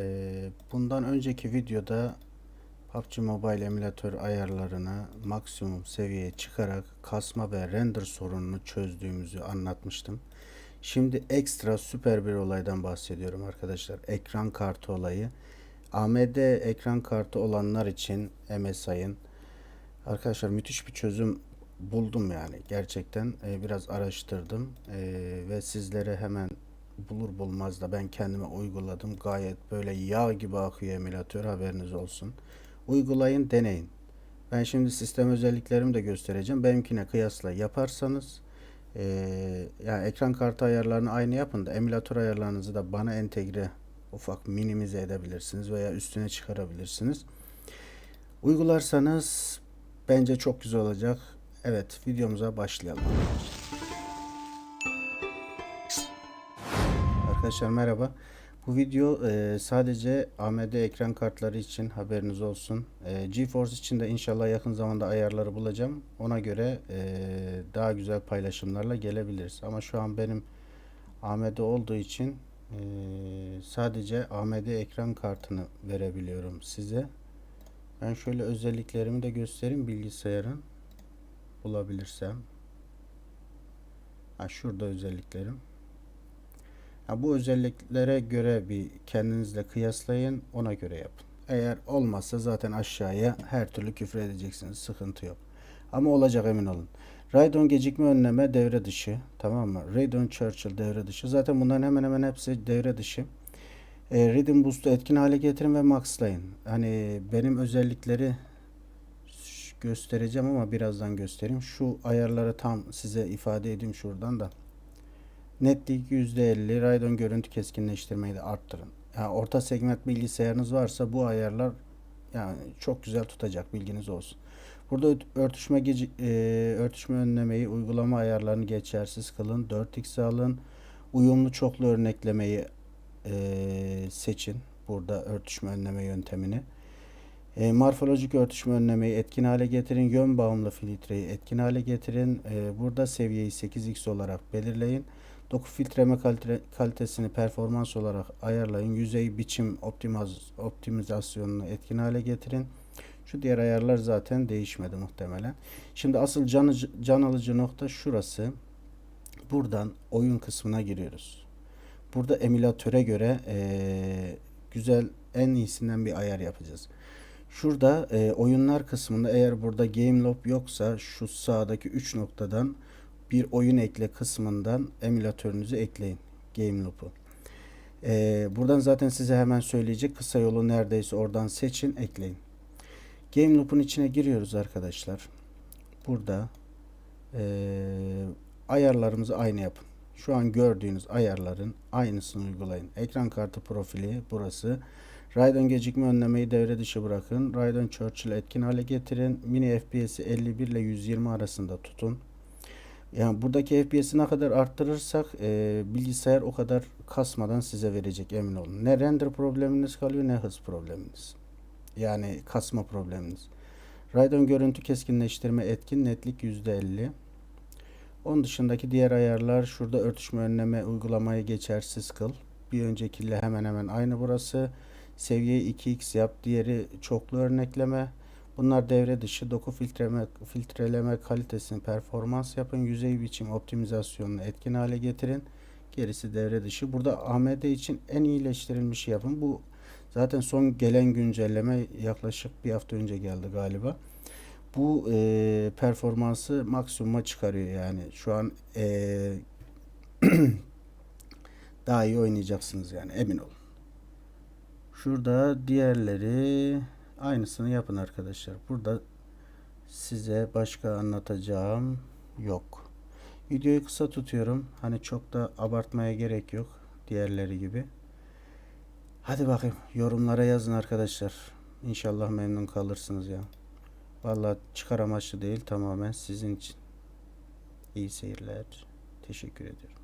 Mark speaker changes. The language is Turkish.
Speaker 1: Ee, bundan önceki videoda PUBG Mobile emülatör ayarlarını maksimum seviyeye çıkarak kasma ve render sorununu çözdüğümüzü anlatmıştım. Şimdi ekstra süper bir olaydan bahsediyorum arkadaşlar. Ekran kartı olayı. AMD ekran kartı olanlar için MSI'ın arkadaşlar müthiş bir çözüm buldum yani. Gerçekten e, biraz araştırdım e, ve sizlere hemen bulur bulmaz da ben kendime uyguladım. Gayet böyle yağ gibi akıyor emülatör haberiniz olsun. Uygulayın, deneyin. Ben şimdi sistem özelliklerimi de göstereceğim. Benimkine kıyasla yaparsanız eee yani ekran kartı ayarlarını aynı yapın da emülatör ayarlarınızı da bana entegre ufak minimize edebilirsiniz veya üstüne çıkarabilirsiniz. Uygularsanız bence çok güzel olacak. Evet videomuza başlayalım. Arkadaşlar merhaba. Bu video e, sadece AMD ekran kartları için haberiniz olsun. E, GeForce için de inşallah yakın zamanda ayarları bulacağım. Ona göre e, daha güzel paylaşımlarla gelebiliriz. Ama şu an benim AMD olduğu için e, sadece AMD ekran kartını verebiliyorum size. Ben şöyle özelliklerimi de göstereyim bilgisayarın bulabilirsem. Ha, şurada özelliklerim. Ha, bu özelliklere göre bir kendinizle kıyaslayın, ona göre yapın. Eğer olmazsa zaten aşağıya her türlü küfür edeceksiniz, sıkıntı yok. Ama olacak emin olun. Radeon gecikme önleme devre dışı, tamam mı? Radeon Churchill devre dışı. Zaten bunların hemen hemen hepsi devre dışı. E, Rhythm Boost'u etkin hale getirin ve maxlayın. Hani benim özellikleri göstereceğim ama birazdan göstereyim. Şu ayarları tam size ifade edeyim şuradan da. Netlik %50, Radeon görüntü keskinleştirmeyi de arttırın. Yani orta segment bilgisayarınız varsa bu ayarlar yani çok güzel tutacak bilginiz olsun. Burada örtüşme e, örtüşme önlemeyi uygulama ayarlarını geçersiz kılın. 4x alın. Uyumlu çoklu örneklemeyi e, seçin. Burada örtüşme önleme yöntemini. E, morfolojik örtüşme önlemeyi etkin hale getirin. Yön bağımlı filtreyi etkin hale getirin. E, burada seviyeyi 8x olarak belirleyin. Doku filtreme kalite- kalitesini performans olarak ayarlayın. Yüzey biçim optimaz, optimizasyonunu etkin hale getirin. Şu diğer ayarlar zaten değişmedi muhtemelen. Şimdi asıl can, can alıcı nokta şurası. Buradan oyun kısmına giriyoruz. Burada emülatöre göre eee, güzel en iyisinden bir ayar yapacağız. Şurada eee, oyunlar kısmında eğer burada game loop yoksa şu sağdaki 3 noktadan bir oyun ekle kısmından emülatörünüzü ekleyin. Game loop'u. Eee, buradan zaten size hemen söyleyecek kısa yolu neredeyse oradan seçin ekleyin. Game loop'un içine giriyoruz arkadaşlar. Burada eee, ayarlarımızı aynı yapın. Şu an gördüğünüz ayarların aynısını uygulayın. Ekran kartı profili burası. Radeon gecikme önlemeyi devre dışı bırakın. Radeon Churchill etkin hale getirin. Mini FPS'i 51 ile 120 arasında tutun. Yani buradaki FPS'i ne kadar arttırırsak e, bilgisayar o kadar kasmadan size verecek emin olun. Ne render probleminiz kalıyor ne hız probleminiz. Yani kasma probleminiz. Radeon görüntü keskinleştirme etkin netlik %50. Onun dışındaki diğer ayarlar şurada örtüşme önleme uygulamayı geçersiz kıl. Bir öncekiyle hemen hemen aynı burası. Seviyeyi 2x yap. Diğeri çoklu örnekleme. Bunlar devre dışı. Doku filtreleme, filtreleme kalitesini performans yapın. Yüzey biçim optimizasyonunu etkin hale getirin. Gerisi devre dışı. Burada AMD için en iyileştirilmiş yapın. Bu zaten son gelen güncelleme yaklaşık bir hafta önce geldi galiba. Bu e, performansı maksimuma çıkarıyor yani. Şu an e, daha iyi oynayacaksınız yani emin olun. Şurada diğerleri aynısını yapın arkadaşlar. Burada size başka anlatacağım yok. Videoyu kısa tutuyorum. Hani çok da abartmaya gerek yok. Diğerleri gibi. Hadi bakayım yorumlara yazın arkadaşlar. İnşallah memnun kalırsınız ya. Vallahi çıkar amaçlı değil tamamen sizin için. İyi seyirler. Teşekkür ediyorum.